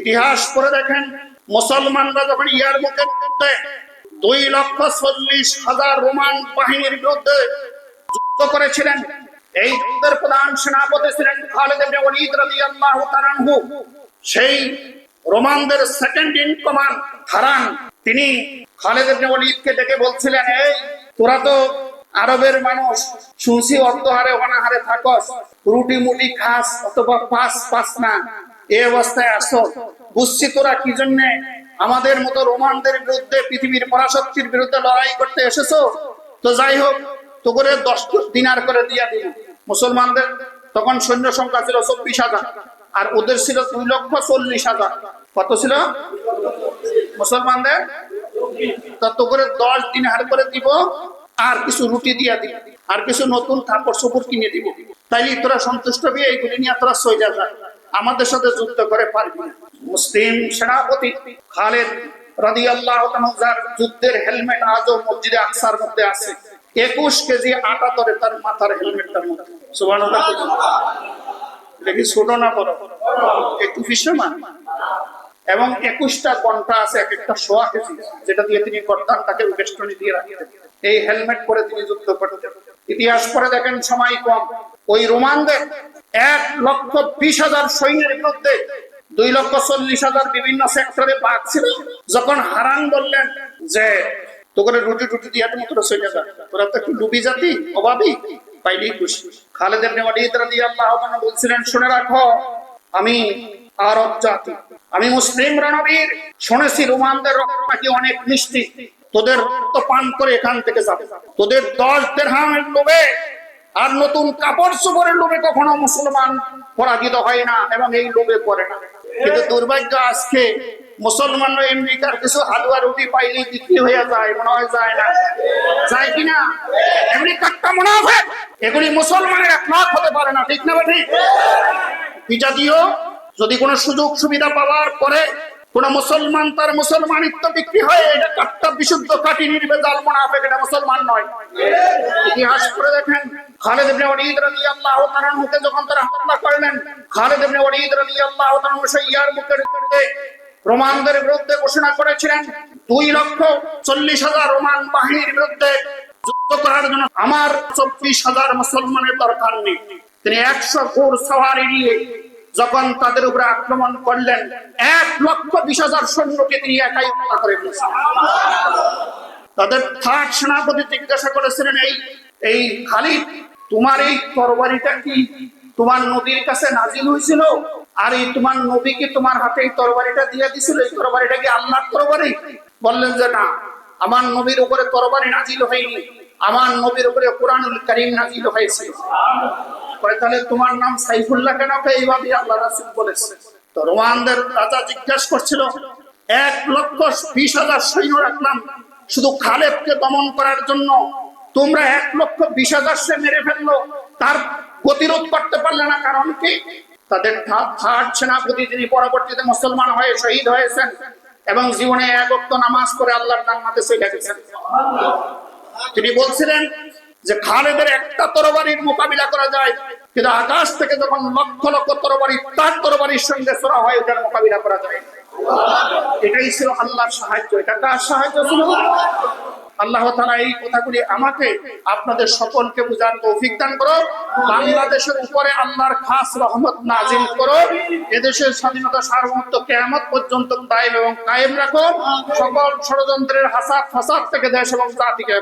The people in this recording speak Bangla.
ইতিহাস পড়ে দেখেন, মুসলমানরা যখন ইয়ার মধ্যে দুই লক্ষ চল্লিশ হাজার রোমান বাহিনীর বিরুদ্ধে যুদ্ধ করেছিলেন, এই যুদ্ধের প্রধান সেনাপতি ছিলেন খালেদ সেই রোমানদের সেকেন্ড ইন কমান্ড হারান তিনি খালেদ ইবনে ডেকে বলছিলেন, এই, তোরা তো আরবের মানুষ শুনছি অর্ধহারে অনাহারে থাকস, রুটি মুটি খাস, অথবা পাস পাস না। এই অবস্থায় আসো। বুঝছি তোরা কি জন্যে আমাদের মতো রোমানদের বিরুদ্ধে পৃথিবীর পরাশক্তির বিরুদ্ধে লড়াই করতে এসেছ? তো যাই হোক তো করে দশ দিনার করে দিয়া দিল মুসলমানদের তখন সৈন্য সংখ্যা ছিল চব্বিশ হাজার, আর ওদের ছিল দুই লক্ষ চল্লিশ হাজার। কত ছিল? মুসলমানদের? তত করে দশ দিন হার করে দিব, আর কিছু রুটি দিয়া দিব, আর কিছু নতুন কাপড় চোপড় কিনে দিব। তাইলে তোরা সন্তুষ্ট হয়ে এইগুলি নিয়ে তোরা সইজা যায় আমাদের সাথে যুদ্ধ করে পারবি মুসলিম সেনাপতি খালেদ রাদি আল্লাহ যুদ্ধের হেলমেট আজও মসজিদে আকসার মধ্যে আছে। একুশ কেজি আটা ধরে তার মাথার সুবান দেখি, ছোট না বড়? এবং একুশটা ঘণ্টা আছে এক একটা সোয়া কেজি, যেটা দিয়ে তিনি করতেন তাকে বেষ্টনী দিয়ে রাখতেন। এই হেলমেট পরে তিনি যুদ্ধ করতেন। ইতিহাস পরে দেখেন, সময় কম। ওই রোমানদের এক লক্ষ বিশ হাজার সৈন্যের বিরুদ্ধে দুই লক্ষ চল্লিশ হাজার বিভিন্ন সেক্টরে বাঘ ছিল। যখন হারান বললেন যে, তোকে রুটি টুটি দিয়ে তুমি তোরা সৈন্য তোরা তো একটু ডুবি জাতি, অভাবী। পাইলেই খুশি। খালেদের নেওয়ালিদ রাদিয়াল্লাহু আনহু বলছিলেন, শুনে রাখো, আমি আরব জাতি। আমি মুসলিম রণবীর। শুনেছি রোমানদের রক্ত নাকি অনেক মিষ্টি। তোদের রক্ত পান করে এখান থেকে যাবে। তোদের দশ দেড়হামের লোভে আর নতুন কাপড় চোপড়ের লোভে কখনো মুসলমান পরাজিত হয় না এবং এই লোভে করে না। কিন্তু দুর্ভাগ্য আজকে মুসলমানরা আমেরিকার কিছু হালুয়া রুটি পাইলে বিক্রি হয়ে যায়, মনে হয় যায় না। যায় কিনা আমেরিকারটা মনে হবে এগুলি মুসলমানের একমত হতে পারে না, ঠিক না ঠিক? বিজাতীয় যদি কোনো সুযোগ সুবিধা পাওয়ার পরে কোন মুসলমান তার মুসলমানিত্ব বিক্রি হয়, এটা কাট্টা বিশুদ্ধ কাটি নির্বেজাল মোনাফেক, এটা মুসলমান নয়। ইতিহাস করে দেখেন, খালেদ ইবনে ওয়ালিদ রাদিয়াল্লাহু তাআলা মুখে যখন তারা হামলা করলেন, খালেদ ইবনে ওয়ালিদ রাদিয়াল্লাহু তাআলা মুখের রোমানদের বিরুদ্ধে ঘোষণা করেছিলেন, দুই লক্ষ চল্লিশ হাজার রোমান বাহিনীর বিরুদ্ধে যুদ্ধ করার জন্য আমার চব্বিশ হাজার মুসলমানের দরকার নেই। তিনি একশো ঘোর সওয়ারি নিয়ে যখন তাদের উপরে আক্রমণ করলেন, এক লক্ষ বিশ হাজার সৈন্যকে তিনি একাই হত্যা করে ফেলেছেন। তাদের থার্ড সেনাপতি জিজ্ঞাসা করেছিলেন, এই এই খালিদ, তোমার এই তরবারিটা কি তোমার নবীর কাছে নাজিল হয়েছিল? আর এই তোমার নবী কি তোমার হাতে এই তরবারিটা দিয়ে দিছিল এই তরবারিটা কি আল্লাহর তরবারি? বললেন যে, না, আমার নবীর উপরে তরবারি নাজিল হয়নি। আমার নবীর উপরে কোরআনুল করিম নাজিল হয়েছে। তাহলে তোমার নাম সাইফুল্লাহ কেন এইভাবে আল্লাহ রাসুল বলেছে। তো রাজা জিজ্ঞাসা করছিল, এক লক্ষ বিশ হাজার সৈন্য রাখলাম শুধু খালেদকে দমন করার জন্য তোমরা এক লক্ষ বিশ হাজার সে মেরে ফেলল, তার প্রতিরোধ করতে পারলে না, কারণ কি? তাদের থার্ড সেনাপতি যিনি পরবর্তীতে মুসলমান হয়ে শহীদ হয়েছেন এবং জীবনে এক নামাজ করে আল্লাহর নামাতে গেছেন। তিনি বলছিলেন যে খালেদের একটা তরবারির মোকাবিলা করা যায়, কিন্তু আকাশ থেকে যখন লক্ষ লক্ষ তরবারি তার তরবারির সঙ্গে সরা হয়, ওটার মোকাবিলা করা যায় এটাই ছিল আল্লাহর সাহায্য। এটা কার সাহায্য ছিল? আল্লাহ তারা এই কথাগুলি আমাকে, আপনাদের সকলকে বুঝার তৌফিক দান করো। বাংলাদেশের উপরে আল্লাহর খাস রহমত নাজিল করো। এদেশের স্বাধীনতা সার্বভৌমত্ব কেয়ামত পর্যন্ত দায়ম এবং কায়েম রাখো। সকল ষড়যন্ত্রের হাসাদ ফাসাদ থেকে দেশ এবং জাতিকে।